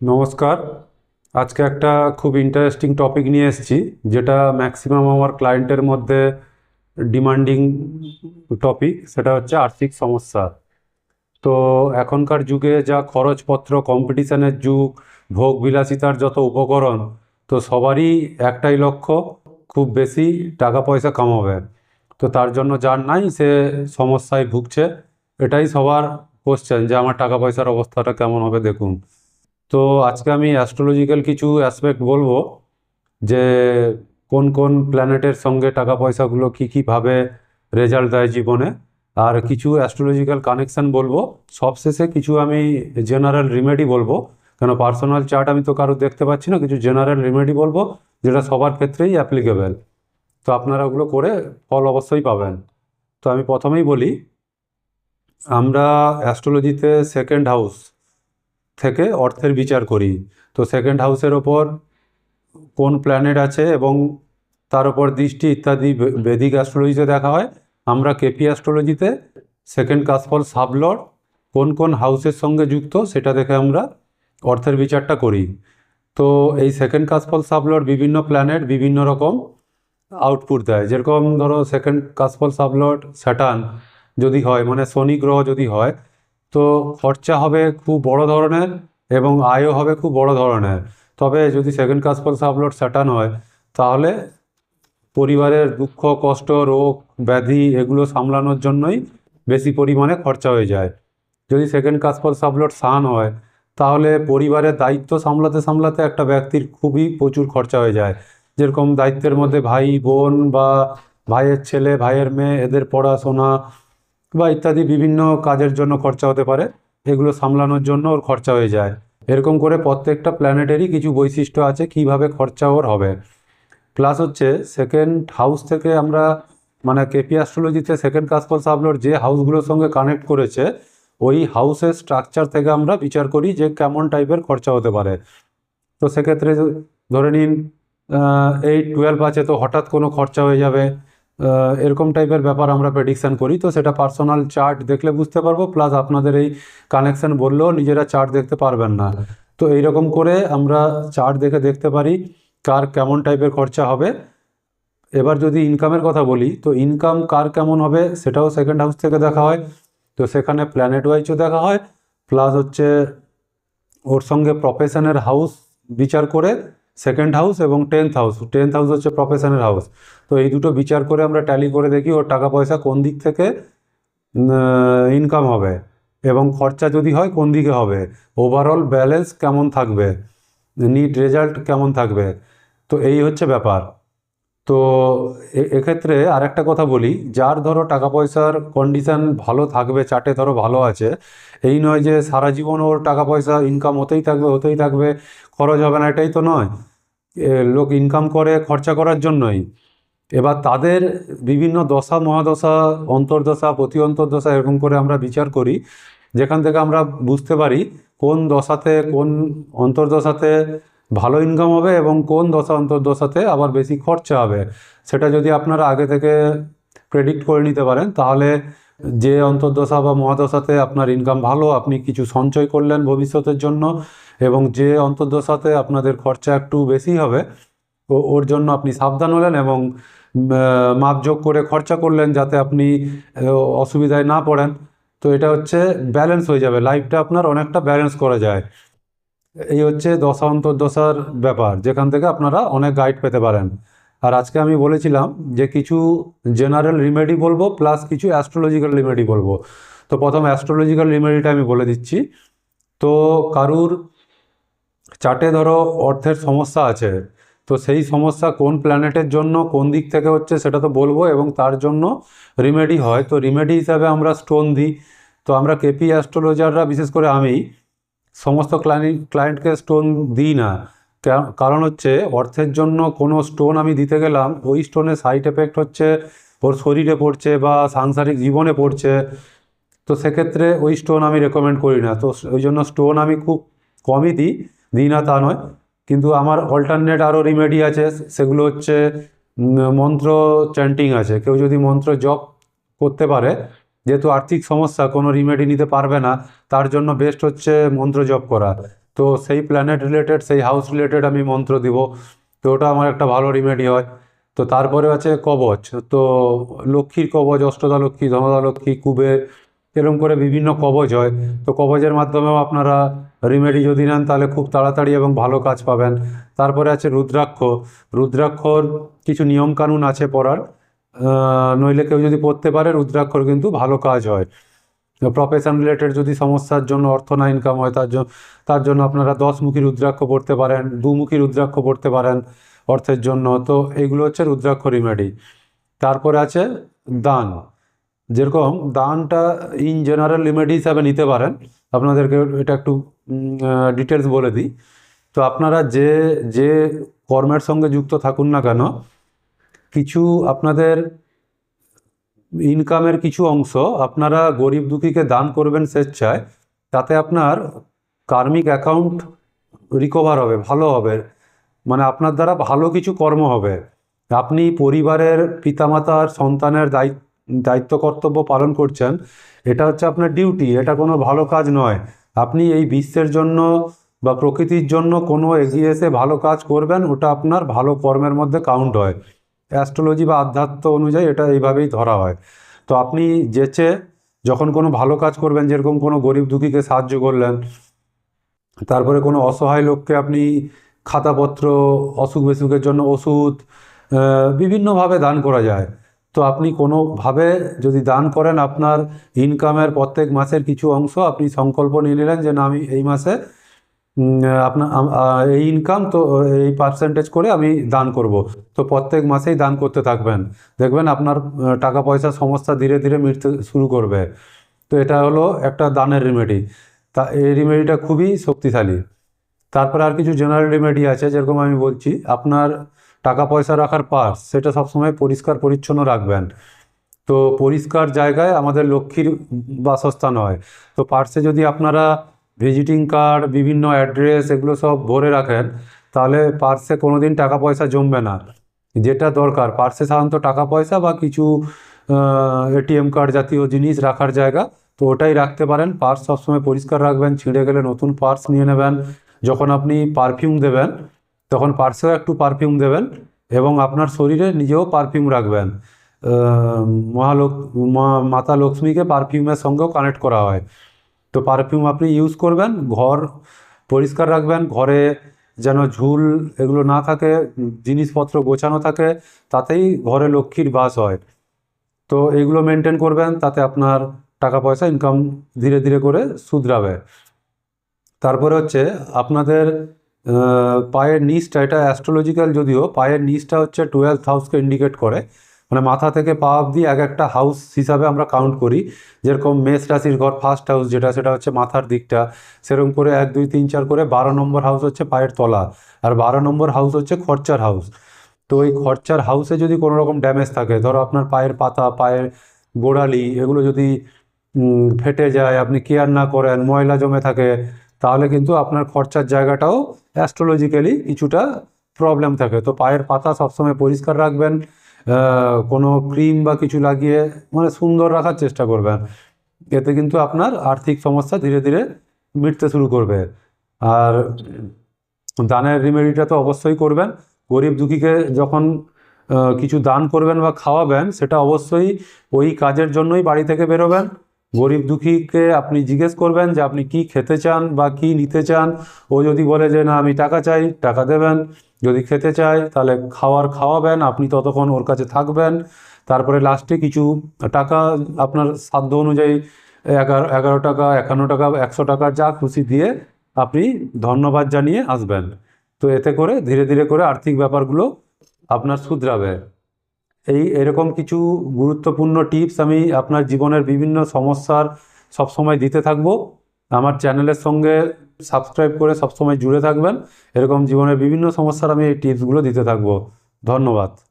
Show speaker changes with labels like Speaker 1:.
Speaker 1: নমস্কার। আজকে একটা খুব ইন্টারেস্টিং টপিক নিয়ে এসেছি, যেটা ম্যাক্সিমাম আমার ক্লায়েন্টের মধ্যে ডিমান্ডিং টপিক সেটা হচ্ছে আর্থিক সমস্যা। তো এখনকার যুগে যা খরচপত্র কম্পিটিশনের যুগ ভোগ বিলাসিতার যত উপকরণ, তো সবারই একটাই লক্ষ্য, খুব বেশি টাকা পয়সা কামাবে। তো তার জন্য যার নাই, সে সমস্যায় ভুগছে। এটাই সবার কোশ্চেন যে আমার টাকা পয়সার অবস্থাটা কেমন হবে, দেখুন। তো আজকে আমি অ্যাস্ট্রোলজিক্যাল কিছু অ্যাসপেক্ট বলব যে কোন কোন প্ল্যানেটের সঙ্গে টাকা পয়সাগুলো কী কীভাবে রেজাল্ট দেয় জীবনে। আর কিছু অ্যাস্ট্রোলজিক্যাল কানেকশান বলব। সবশেষে কিছু আমি জেনারেল রিমেডি বলব। কেন পার্সোনাল চার্ট আমি তো কারও দেখতে পাচ্ছি না, কিছু জেনারেল রিমেডি বলব যেটা সবার ক্ষেত্রেই অ্যাপ্লিকেবেল তো আপনারা ওগুলো করে ফল অবশ্যই পাবেন। তো আমি প্রথমেই বলি, আমরা অ্যাস্ট্রোলজিতে সেকেন্ড হাউস থেকে অর্থের বিচার করি। তো সেকেন্ড হাউসের ওপর কোন প্ল্যানেট আছে এবং তার উপর দৃষ্টি ইত্যাদি বেদিক অ্যাস্ট্রোলজিতে দেখা হয়, আমরা কেপি অ্যাস্ট্রোলজিতে সেকেন্ড কাসফল সাবলর্ড কোন কোন হাউসের সঙ্গে যুক্ত সেটা দেখে আমরা অর্থের বিচারটা করি। তো এই সেকেন্ড কাসফল সাবলর্ড বিভিন্ন প্ল্যানেট বিভিন্ন রকম আউটপুট দেয়। যেরকম ধরো সেকেন্ড কাসফল সাবলর্ড স্যাটার্ন যদি হয় মানে শনি গ্রহ যদি হয় তো খরচা হবে খুব বড় ধরনের এবং আয়ও হবে খুব বড় ধরনের। তবে যদি সেকেন্ড কাসফল সাবলর্ড স্যাটার্ন হয়, তাহলে পরিবারের দুঃখ, কষ্ট, রোগ, ব্যাধি এগুলো সামলানোর জন্যই বেশি পরিমাণে খরচা হয়ে যায়। যদি সেকেন্ড কাসফল সাবলর্ড সান হয়, তাহলে পরিবারের দায়িত্ব সামলাতে সামলাতে একটা ব্যক্তির খুবই প্রচুর খরচা হয়ে যায়। যেরকম দায়িত্বের মধ্যে ভাই, বোন বা ভাইয়ের ছেলে, ভাইয়ের মেয়ে, এদের পড়াশোনা বা ইত্যাদি বিভিন্ন কাজের জন্য খরচা হতে পারে, এগুলো সামলানোর জন্য ওর খরচা হয়ে যায়। এরকম করে প্রত্যেকটা প্ল্যানেটেরই কিছু বৈশিষ্ট্য আছে কীভাবে খরচা ওর হবে। প্লাস হচ্ছে সেকেন্ড হাউস থেকে আমরা মানে কেপি অ্যাস্ট্রোলজিতে সেকেন্ড কাসফল সাবলোর যে হাউসগুলোর সঙ্গে কানেক্ট করেছে, ওই হাউসের স্ট্রাকচার থেকে আমরা বিচার করি যে কেমন টাইপের খরচা হতে পারে। তো সেক্ষেত্রে ধরে নিন এই টুয়েলভ আছে, তো হঠাৎ কোনো খরচা হয়ে যাবে। এরকম টাইপের ব্যাপার আমরা প্রেডিকশান করি। তো সেটা পার্সোনাল চার্ট দেখলে বুঝতে পারব প্লাস আপনাদের এই কানেকশন বললেও নিজেরা চার্ট দেখতে পারবেন না। তো এইরকম করে আমরা চার্ট দেখে দেখতে পারি কার কেমন টাইপের খরচা হবে। এবার যদি ইনকামের কথা বলি, তো ইনকাম কার কেমন হবে সেটাও সেকেন্ড হাউস থেকে দেখা হয়। তো সেখানে প্ল্যানেট ওয়াইজও দেখা হয় প্লাস হচ্ছে ওর সঙ্গে প্রফেশনের হাউস বিচার করে সেকেন্ড হাউস এবং টেন্থ হাউস টেন্থ হাউস হচ্ছে প্রফেশনের হাউস তো এই দুটো বিচার করে আমরা ট্যালি করে দেখি ওর টাকা পয়সা কোন দিক থেকে ইনকাম হবে এবং খরচা যদি হয় কোন দিকে হবে। ওভারঅল ব্যালেন্স কেমন থাকবে? নিট রেজাল্ট কেমন থাকবে? তো এই হচ্ছে ব্যাপার। তো এক্ষেত্রে আরেকটা কথা বলি, যার ধরো টাকা পয়সার কন্ডিশন ভালো থাকবে চার্টে ধরো ভালো আছে, এই নয় যে সারা জীবন ওর টাকা পয়সা ইনকাম হতেই থাকবে হতেই থাকবে, খরচ হবে না, এটাই তো নয়। লোক ইনকাম করে খরচা করার জন্যই। এবার তাদের বিভিন্ন দশা, মহাদশা, অন্তর্দশা, প্রতি অন্তর্দশা এরকম করে আমরা বিচার করি। যেখান থেকে আমরা বুঝতে পারি কোন দশাতে, কোন অন্তর্দশাতে ভালো ইনকাম হবে এবং কোন দশা, অন্তর্দশাতে আবার বেশি খরচা হবে। সেটা যদি আপনারা আগে থেকে প্রেডিক্ট করে নিতে পারেন, তাহলে যে অন্তর্দশা বা মহাদশাতে আপনার ইনকাম ভালো, আপনি কিছু সঞ্চয় করলেন ভবিষ্যতের জন্য এবং যে অন্তর্দশাতে আপনাদের খরচা একটু বেশি হবে ওর জন্য আপনি সাবধান হলেন এবং মাপযোগ করে খরচা করলেন যাতে আপনি অসুবিধায় না পড়েন। তো এটা হচ্ছে ব্যালেন্স হয়ে যাবে। লাইফটা আপনার অনেকটা ব্যালেন্স করা যায়। এই হচ্ছে দশা অন্তর্দশার ব্যাপার, যেখান থেকে আপনারা অনেক গাইড পেতে পারেন। আর আজকে আমি বলেছিলাম যে কিছু জেনারেল রিমেডি বলব প্লাস কিছু অ্যাস্ট্রোলজিক্যাল রিমেডি বলব। তো প্রথম অ্যাস্ট্রোলজিক্যাল রিমেডিটা আমি বলে দিচ্ছি। তো কারুর চার্টে ধরো অর্থের সমস্যা আছে, তো সেই সমস্যা কোন প্ল্যানেটের জন্য, কোন দিক থেকে হচ্ছে সেটা তো বলব এবং তার জন্য রিমেডি হয়। তো রিমেডি হিসাবে আমরা স্টোন দিই। তো আমরা কেপি অ্যাস্ট্রোলজাররা বিশেষ করে আমি, সমস্ত ক্লায়েন্ট ক্লায়েন্টকে স্টোন দিই না। কারণ হচ্ছে অর্থের জন্য কোনো স্টোন আমি দিতে গেলাম, ওই স্টোনের সাইড এফেক্ট হচ্ছে ওর শরীরে পড়ছে বা সাংসারিক জীবনে পড়ছে। তো সেক্ষেত্রে ওই স্টোন আমি রেকমেন্ড করি না। তো ওই জন্য স্টোন আমি খুব কমই দিই দিই না তা নয়। কিন্তু আমার অল্টারনেট আরও রিমেডি আছে, সেগুলো হচ্ছে মন্ত্র চ্যান্টিং আছে। কেউ যদি মন্ত্র জপ করতে পারে, যেহেতু আর্থিক সমস্যা, কোনো রিমেডি নিতে পারবে না, তার জন্য বেস্ট হচ্ছে মন্ত্র জপ করা। তো সেই প্ল্যানেট রিলেটেড সেই হাউস রিলেটেড আমি মন্ত্র দিব। তো ওটা আমার একটা ভালো রিমেডি হয়। তো তারপরে আছে কবচ। তো লক্ষ্মীর কবচ, অষ্টদা লক্ষ্মী ধনদা লক্ষ্মী, কুবের, এরকম করে বিভিন্ন কবচ হয়। তো কবচের মাধ্যমেও আপনারা রিমেডি যদি নেন, তাহলে খুব তাড়াতাড়ি এবং ভালো কাজ পাবেন। তারপরে আছে রুদ্রাক্ষ। রুদ্রাক্ষর কিছু নিয়মকানুন আছে পড়ার। নইলে কেউ যদি পড়তে পারে, রুদ্রাক্ষর কিন্তু ভালো কাজ হয়। প্রফেশন রিলেটেড যদি সমস্যার জন্য অর্থ না ইনকাম হয়, তার জন্য তার জন্য আপনারা দশমুখী রুদ্রাক্ষ পড়তে পারেন দুমুখী রুদ্রাক্ষ পড়তে পারেন অর্থের জন্য। তো এগুলো হচ্ছে রুদ্রাক্ষ রিমেডি তারপরে আছে দান। যেরকম দানটা ইন জেনারেল রিমেডি হিসাবে নিতে পারেন। আপনাদেরকে এটা একটু ডিটেলস বলে দিই। তো আপনারা যে যে কর্মের সঙ্গে যুক্ত থাকুন না কেন, কিছু আপনাদের ইনকামের কিছু অংশ আপনারা গরিব দুঃখীকে দান করবেন স্বেচ্ছায়, তাতে আপনার কার্মিক অ্যাকাউন্ট রিকভার হবে, ভালো হবে। মানে আপনার দ্বারা ভালো কিছু কর্ম হবে। আপনি পরিবারের পিতামাতার সন্তানের দায়িত্ব দায়িত্ব কর্তব্য পালন করছেন, এটা হচ্ছে আপনার ডিউটি এটা কোনো ভালো কাজ নয়। আপনি এই বিশ্বের জন্য বা প্রকৃতির জন্য কোনো এগিয়ে এসে ভালো কাজ করবেন, ওটা আপনার ভালো কর্মের মধ্যে কাউন্ট হয়। অ্যাস্ট্রোলজি বা আধ্যাত্ম অনুযায়ী এটা এইভাবেই ধরা হয়। তো আপনি যেচে যখন কোনো ভালো কাজ করবেন, যেরকম কোনো গরিব দুঃখীকে সাহায্য করলেন, তারপরে কোনো অসহায় লোককে আপনি খাতাপত্র, অসুখ বিসুখের জন্য ওষুধ বিভিন্নভাবে দান করা যায়। তো আপনি কোনোভাবে যদি দান করেন, আপনার ইনকামের প্রত্যেক মাসের কিছু অংশ আপনি সংকল্প নিয়ে নিলেন যে, না, আমি এই মাসে আপনার এই ইনকাম তো এই পার্সেন্টেজ করে আমি দান করব। তো প্রত্যেক মাসেই দান করতে থাকবেন। দেখবেন আপনার টাকা পয়সার সমস্যা ধীরে ধীরে মিটতে শুরু করবে। তো এটা হলো একটা দানের রেমেডি তা এই রেমেডিটা খুবই শক্তিশালী। তারপরে আর কিছু জেনারেল রেমেডি আছে, যেরকম আমি বলছি, আপনার টাকা পয়সা রাখার পার্স সেটা সবসময় পরিষ্কার পরিচ্ছন্ন রাখবেন। তো পরিষ্কার জায়গায় আমাদের লক্ষ্মীর বাসস্থান হয়। তো পার্সে যদি আপনারা ভিজিটিং কার্ড বিভিন্ন অ্যাড্রেস এগুলো সব ভরে রাখেন। তাহলে পার্সে কোনো দিন টাকা পয়সা জমবে না। যেটা দরকার পার্সে সাধারণত টাকা পয়সা বা কিছু এটিএম কার্ড জাতীয় জিনিস রাখার জায়গা তো ওটাই রাখতে পারেন। পার্স সবসময় পরিষ্কার রাখবেন ছিঁড়ে গেলে নতুন পার্স নিয়ে নেবেন। যখন আপনি পারফিউম দেবেন তখন পার্সেও একটু পারফিউম দেবেন এবং আপনার শরীরে নিজেও পারফিউম রাখবেন। আহ, মহালোক মা- মাতা লক্ষ্মীকে পারফিউমের সঙ্গেও কানেক্ট করা হয়। তো পারফিউম আপনি ইউজ করবেন, ঘর পরিষ্কার রাখবেন, ঘরে যেন ঝুল এগুলো না থাকে, জিনিসপত্র গোছানো থাকে, তাতেই ঘরে লক্ষ্মীর বাস হয়। তো এইগুলো মেনটেন করবেন, তাতে আপনার টাকা পয়সা ইনকাম ধীরে ধীরে করে শুধরাবে। তারপরে হচ্ছে আপনাদের পায়ের নিচটা এটা অ্যাস্ট্রোলজিক্যাল যদিও, পায়ের নিচটা হচ্ছে টুয়েলভ হাউসকে ইন্ডিকেট করে। মানে মাথা থেকে পা অবধি এক একটা হাউস হিসাবে আমরা কাউন্ট করি। যেরকম মেষ রাশির ঘর ফার্স্ট হাউস যেটা, সেটা হচ্ছে মাথার দিকটা। সেরকম করে এক, দুই, তিন, চার করে বারো নম্বর হাউস হচ্ছে পায়ের তলা। আর বারো নম্বর হাউস হচ্ছে খরচার হাউস তো ওই খরচার হাউসে যদি কোনো রকম ড্যামেজ থাকে, ধরো আপনার পায়ের পাতা, পায়ের গোড়ালি, এগুলো যদি ফেটে যায়, আপনি কেয়ার না করেন, ময়লা জমে থাকে, তাহলে কিন্তু আপনার খরচার জায়গাটাও অ্যাস্ট্রোলজিক্যালি কিছুটা প্রবলেম থাকে। তো পায়ের পাতা সবসময় পরিষ্কার রাখবেন। কোনো ক্রিম বা কিছু লাগিয়ে মানে সুন্দর রাখার চেষ্টা করবেন। এতে কিন্তু আপনার আর্থিক সমস্যা ধীরে ধীরে মিটতে শুরু করবে। আর দানের রেমেডিটা তো অবশ্যই করবেন। গরিব দুঃখীকে যখন কিছু দান করবেন বা খাওয়াবেন, সেটা অবশ্যই ওই কাজের জন্যই বাড়ি থেকে বেরোবেন। গরিব দুঃখীকে আপনি জিজ্ঞেস করবেন যে আপনি কি খেতে চান বা কি নিতে চান? ও যদি বলে যে, না, আমি টাকা চাই, টাকা দেবেন। যদি খেতে চায়, তাহলে খাওয়ার খাওয়াবেন, আপনি ততক্ষণ ওর কাছে থাকবেন। তারপরে লাস্টে কিছু টাকা, আপনার সাধ্য অনুযায়ী এগারো এগারো টাকা, একান্ন টাকা, একশো টাকা যা খুশি দিয়ে আপনি ধন্যবাদ জানিয়ে আসবেন। তো এতে করে ধীরে ধীরে করে আর্থিক ব্যাপারগুলো আপনার শুধরাবে। এই এরকম কিছু গুরুত্বপূর্ণ টিপস আমি আপনার জীবনের বিভিন্ন সমস্যার সবসময় দিতে থাকব। আমার চ্যানেলের সঙ্গে সাবস্ক্রাইব করে সবসময় জুড়ে থাকবেন। এরকম জীবনের বিভিন্ন সমস্যার আমি এই টিপসগুলো দিতে থাকব। ধন্যবাদ।